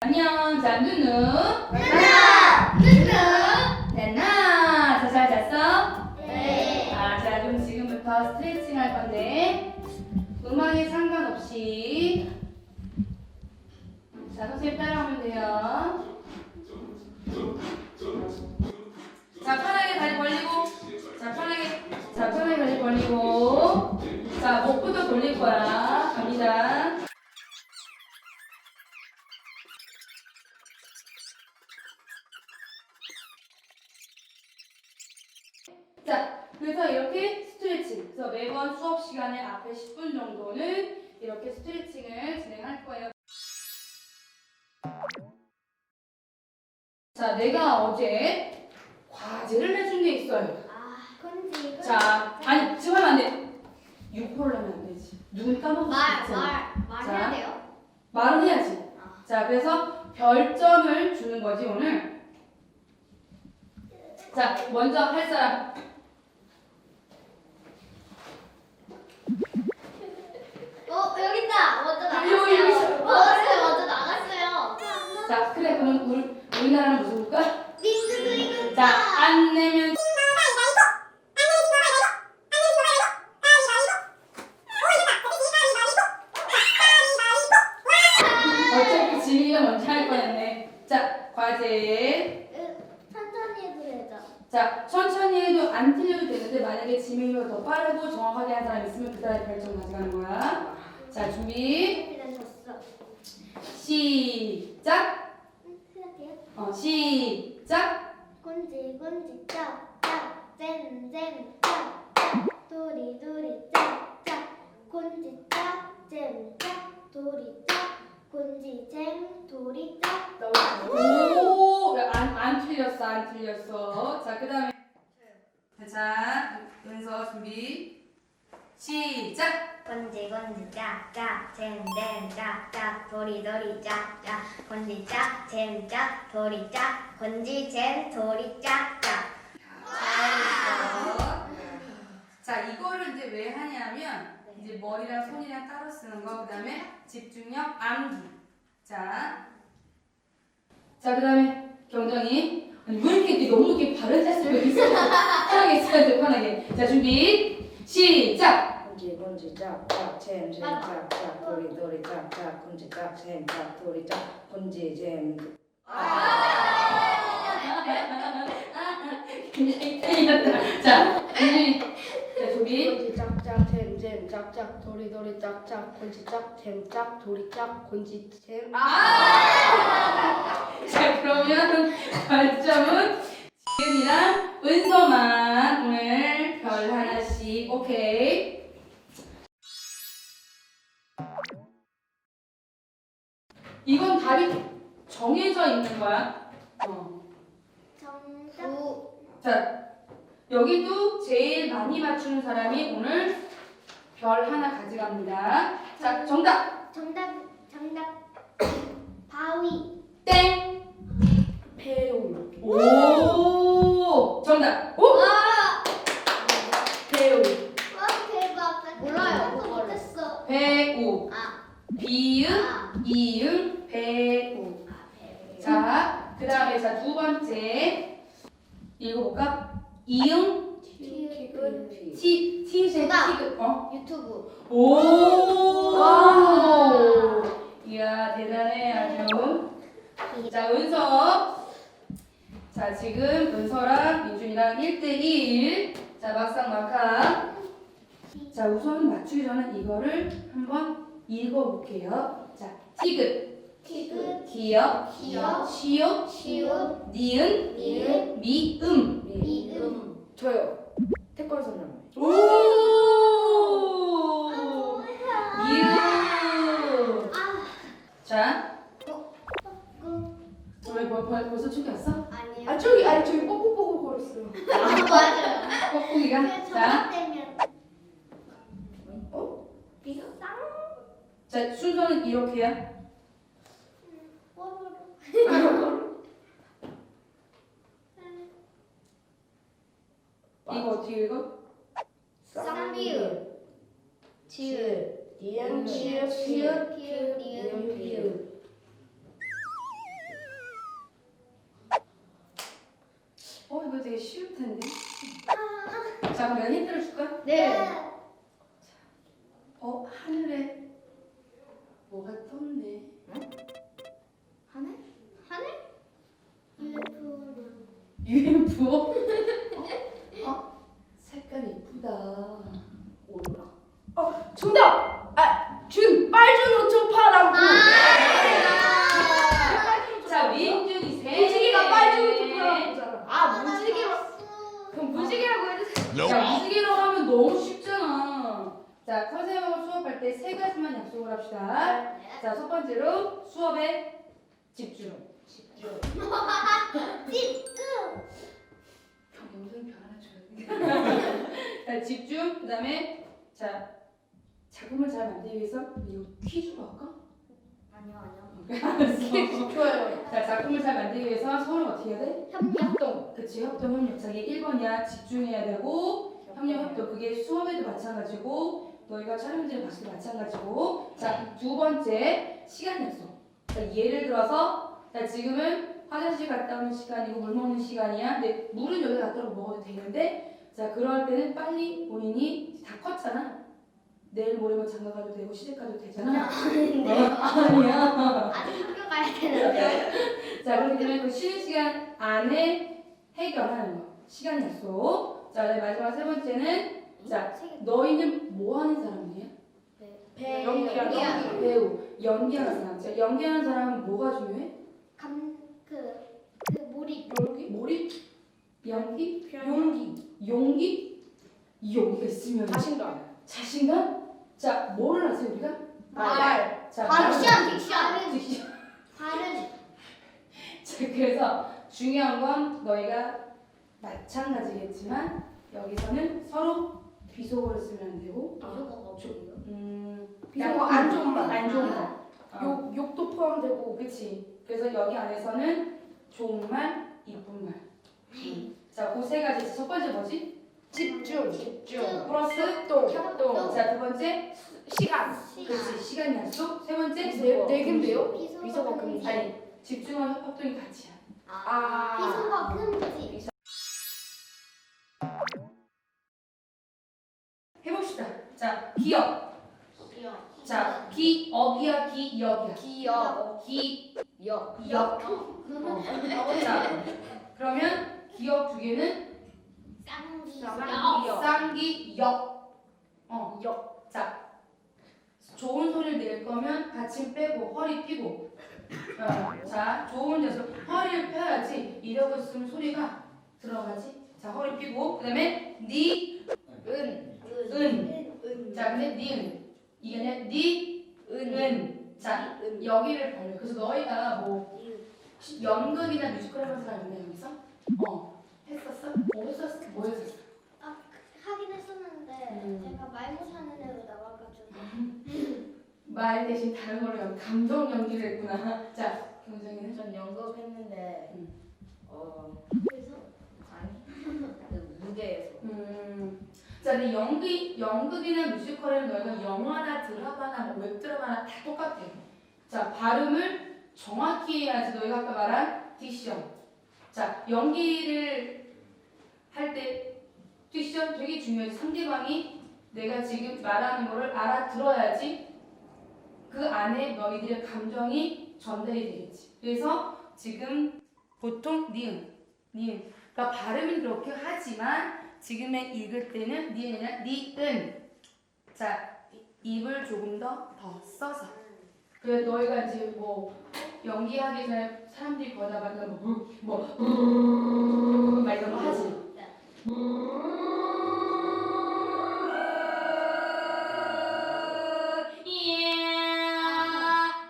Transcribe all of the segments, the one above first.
안녕. 자, 누누. 하나, 누누. 됐나? 자, 잘 잤어? 네. 아, 자, 그럼 지금부터 스트레칭 할 건데, 음악에 상관없이, 자, 선생님 따라오면 돼요. 자, 편하게 다리 벌리고, 자, 편하게, 자, 편하게 다리 벌리고, 자, 목부터 돌릴 거야. 갑니다. 자, 그래서 이렇게 스트레칭. 그래서 매번 수업 시간에 앞에 10분 정도는 이렇게 스트레칭을 진행할 거예요. 자, 내가 어제 과제를 내준 게 있어요. 아, 건지. 자, 아니, 지금 하면 안 돼. 유포를 하면 안 되지. 눈 까먹을 수 말, 있잖아. 말, 말해야 자. 돼요? 말은 해야지. 아. 자, 그래서 별점을 주는 거지, 오늘. 자, 먼저 할 사람. 어, 있다. 먼저 여기, 여기 있어. 나갔어요. 나갔어요. 먼저 나갔어요. 자, 그래, 그러면 우리, 우리나라는 무슨 국가? 링크그리그. 자, 안 내면 어차피 지민이가 먼저 할 뻔했네. 자, 과제. 천천히 해도 되죠. 자, 천천히 해도 안 틀려도 되는데 만약에 지민이가 더 빠르고 정확하게 한 사람 있으면 그 사람이 별점 가져가는 거야. 자, 준비. 시작. 어, 시작. 곤지 곤지 짝짝 잼잼 짝짝 도리 도리 짝짝 곤지 짝잼 짝 도리 짝 곤지 잼 도리 짝 오, 안, 안 틀렸어, 안 틀렸어. 자, 그 다음에. 자, 은서 준비. 시작. 건지 건지 짝짝 잼잼 짝짝 도리 도리 짝짝 건지 짝 잼짝 도리 짝 건지 잼 도리 짝짝. 자, 이거를 이제 왜 하냐면, 이제 머리랑 손이랑 따로 쓰는 거, 그 다음에 집중력, 암기. 자. 자, 그 다음에 경정이. 아니, 왜 이렇게 너무 이렇게 바른 자세로 있어? 편하게 있어야 돼, 편하게. 자, 준비. 시작! 곤지 곤지 짝짝 잼 잼 짝짝 도리 도리 짝짝 곤지 짝잼 짝 도리 짝 곤지 잼 굉장히 틀렸다. 자, 굉장히. 자, 준비. 곤지 짝짝 잼 잼 짝짝 도리 도리 짝짝 곤지 짝 잼 짝 도리 짝 곤지 잼 자, 그러면 발점은 지은이랑 은서만 오늘 별 하나씩. 오케이. 이건 답이 정해져 있는 거야. 어. 정답 자, 여기도 제일 많이 맞추는 사람이 오늘 별 하나 가져갑니다. 자, 정답 정답 바위 땡. 배우 오. 정답. 오. 아 배우 와, 대박 몰라요 못했어 배우. 아 비읍, 아. 이응, 배우. 자, 그 다음에 자, 두 번째. 읽어볼까? 이응, 티귿 티, 티세, 정답. 티그, 어? 유튜브 오! 와. 이야, 대단해, 아주. 자, 은서. 자, 지금 은서랑 민준이랑 1대1. 자, 막상 막하. 자, 우선 맞추기 전에 이거를 한번 읽어볼게요. 자, 티귿, 티귿 기역, 기역, 시옷, 시옷 니은, 니은. 미음 저요 태권 선수 오! 미음. 아 자, 그, 왜 벌, 벌, 벌써 춤이 왔어? 아니요 아 저기 아니 저기 뽀뽀뽀뽀 걸었어요 아 맞아요 뻐꾸기가? 그 자, 정답되면 어? 비슷한 자, 순서는 이렇게야. 뽀뽀로 이거 어떻게 읽어? 쌍비읍. 지읒. 니은 치읓 피읓 피읓 니은 피읓 어 이거 되게 쉬울 텐데. 자 그럼 내가 힌트를 줄까? 네. 어 무지개라고 해주세요. 야 무지개로 하면 너무 쉽잖아. 자 선생님하고 수업할 때 세 가지만 약속을 합시다. 자 첫 번째로 수업에 집중. 집중. 형 무슨 별 하나 줘야 돼. 자 집중. 그 다음에 자 작품을 잘 만들기 위해서 이거 퀴즈로 할까? 아니요 아니요 알았어. 좋아요. 자 작품을 잘 만들기 위해서 서로 어떻게 해야 돼? 협력 협동. 그치 협동 협력. 자기 1번이야 집중해야 되고 협력 협동 그게 수업에도 마찬가지고 너희가 촬영 문제를 봤을 때 마찬가지고 자 두 번째 시간 약속. 자, 예를 들어서 자 지금은 화장실 갔다 오는 시간이고 물 먹는 시간이야. 근데 물은 여기 갖다 놓고 먹어도 되는데 자 그럴 때는 빨리 본인이 다 컸잖아. 내일 모레면 장가 가도 되고 시댁 가도 되잖아. 아닌데 어, 아니야. 아직 학교 가야 되는데 자 그렇기 때문에 그 쉬는 시간 안에 해결하는 거. 시간 약속. 자 그다음에 마지막 세 번째는 자 너희는 뭐 하는 사람이에요? 배 연기하는 연기 배우. 연기하는 사람. 자 연기하는 사람은 뭐가 중요해? 감그 그 몰입 연기? 몰입? 연기? 용기. 용기? 이 용기가 있으면 자신감. 자신감? 자 뭐를 하세요 우리가? 말. 자 아, 딕션 딕션 딕션. 발음 자, 그래서 중요한 건 너희가 마찬가지겠지만 여기서는 서로 비속어를 쓰면 안 되고 비속어가 뭐예요? 음, 비속어 안 좋은 말. 안 좋은 말. 어, 욕 욕도 포함되고 그치. 그래서 여기 안에서는 좋은 말, 이쁜 말. 음. 자, 그 세 가지. 첫 번째 뭐지? 집중 집중 플러스 협동 협동 자, 두 번째 시간. 그렇지. 시간 약속. 세 번째 네, 네 개인데요? 비속어 금지. 아니, 집중과 협동이 같이야. 아. 비속어 금지 해봅시다. 자, 기억. 자, 기억이야, 기역이야. 기억 기, 역 역. 어. 자, 그러면 기억 두 개는 쌍기 쌍기역. 쌍기, 역. 어, 역. 자, 좋은 소리를 낼 거면 받침 빼고 허리 펴고. 어, 자, 좋은 데서 허리를 펴야지 이러고 있으면 소리가 들어가지. 자, 허리 펴고. 그다음에 니, 은 은. 자, 근데 니은. 이게 아니라 니, 은. 자, 여기를 벌려. 그래서 너희가 뭐 연극이나 뮤지컬 사람 있나 여기서? 어. 했었어? 뭐 했었어? 뭐 했었어? 하긴 했었는데 음. 제가 말 못하는 애로 나와가지고 말 대신 다른 걸로 연- 감정 연기를 했구나. 자, 경정이는? 전 연극 했는데 음. 어 그래서 아니 그 무대에서 음. 자, 근데 연극, 연극이나 뮤지컬에는 너희가 영화나 드라마나 뭐 웹드라마나 다 똑같아. 자, 발음을 정확히 해야지 너희가 아까 말한 딕션. 자, 연기를 할 때 딕션 되게 중요해. 상대방이 내가 지금 말하는 거를 알아들어야지 그 안에 너희들의 감정이 전달이 되겠지. 그래서 지금 보통 니은, 니은. 그러니까 발음은 그렇게 하지만 지금의 읽을 때는 니은이 아니라 니은. 자, 입을 조금 더 더 써서. 그래 너희가 이제 뭐 연기하기 전에 사람들이 거다 말뭐 뭐, 뭐, 거 하지.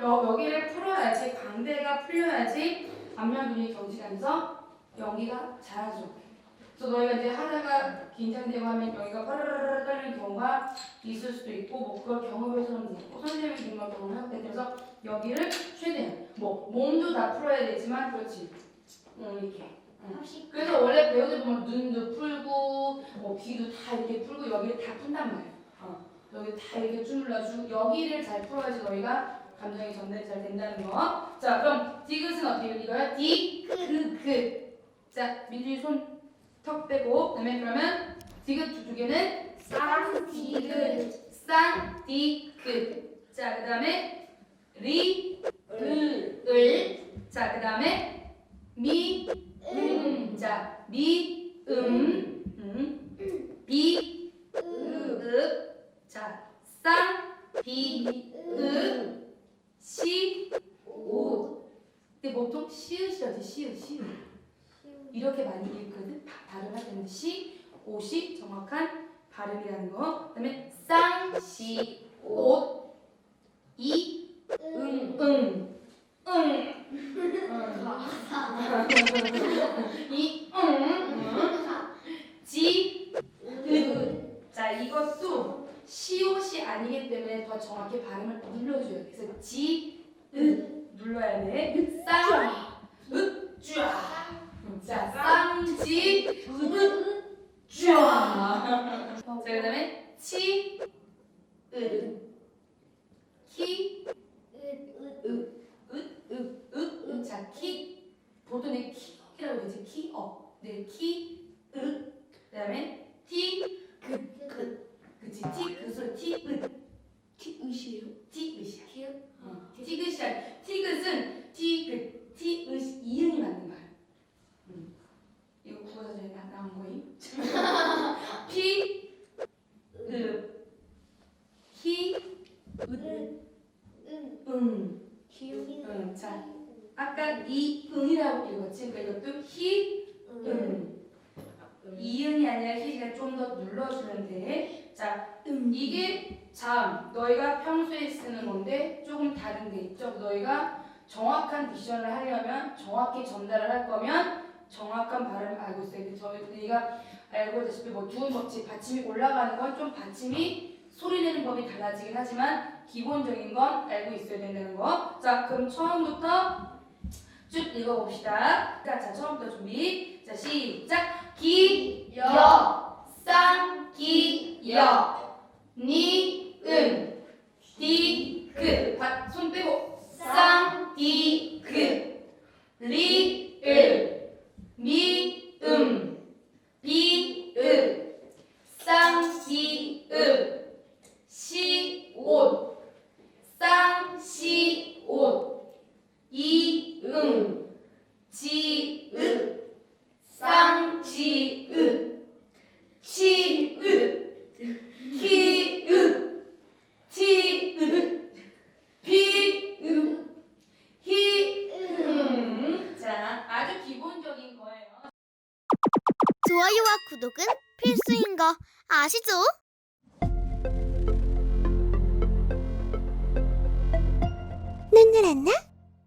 여, 여기를 풀어야지 광대가 풀려야지. 안면근이 경직하면서 연기가 잘하죠. 그래서 너희가 이제 하다가 긴장되고 하면 여기가 빠르르르 떨리는 경우가 있을 수도 있고 뭐 그걸 경험해서는 있고 선생님이 정말 경험할 때 그래서 여기를 최대한 뭐 몸도 다 풀어야 되지만 그렇지. 응, 이렇게 그래서 원래 배우들 보면 눈도 풀고 뭐 귀도 다 이렇게 풀고 여기를 다 푼단 말이야 어. 여기 다 이렇게 주물러주고 여기를 잘 풀어야지 너희가 감정이 전달이 잘 된다는 거. 자, 그럼 디귿은 어떻게 읽어요? 디, 그, 그. 자, 민준이 손 턱 빼고 그다음에 그러면 디귿 두, 두 개는 쌍디귿. 쌍디귿. 자, 그다음에 리, 을, 을. 자, 그다음에 미, 음. 자, 미, 음, 음. 비, 으. 자, 쌍, 비, 으. 시, 오. 근데 보통 시읒이라지 시읒, 시읒. 이렇게 많이 읽거든. 바- 발음할 때는 시, 옷이 정확한 발음이라는 거. 그 다음에 쌍, 시, 옷, 이, 응, 응, 응. 이, 응, 지, 은. 자, 이것도 시옷이 아니기 때문에 더 정확히 발음을 눌러줘야 돼. 그래서 지, 은 눌러야 돼. 쌍, 으, 쫙. 자, 쌍지, 으, 쫙. 자, 그 다음에 치, 은, 키, 으, 으, 으. 자, 키. 보통 내 키라고 되지. 키, 어. 네, 키, 으. 그다음에 티, 그, 그. 그치. 티, 그 소리 티, 으. 티, 으시에요. 티, 으시야. 티, 어. 티그시야. 티그은 티 그, 티, 으, 이응이 맞는 거야. 음. 이거 국어사전에 나 나온 거임. 피, 으, 히, 으, 응. 응. 자, 아까 이 응이라고 읽었지. 그러니까 이것도 히, 응. 이응이 아니라 히가 좀 더 눌러주면 돼. 자, 이게 참 너희가 평소에 쓰는 건데 조금 다른 게 있죠. 너희가 정확한 디션을 하려면 정확히 전달을 할 거면 정확한 발음을 알고 있어야 돼. 저희가 알고 있다시피 뭐 두음 법칙 받침이 올라가는 건 좀 받침이 소리 내는 법이 달라지긴 하지만 기본적인 건 알고 있어야 된다는 거. 자, 그럼 처음부터 쭉 읽어봅시다. 자, 자 처음부터 준비. 자, 시작. 기, 여, 쌍, 기, 여, 니, 은, 디, 그. 바- 손 빼고. 쌍, 디, 그. 리, 을, 미, 음, 비, 은, 쌍, 디, 음. 시, 옷, 쌍, 시, 옷, 이, 응, 지, 으, 쌍, 지, 으, 치, 으, 키, 으, 티, 으, 비, 으, 히, 음. 자, 아주 기본적인 거예요. 좋아요와 구독은 필수인 거 아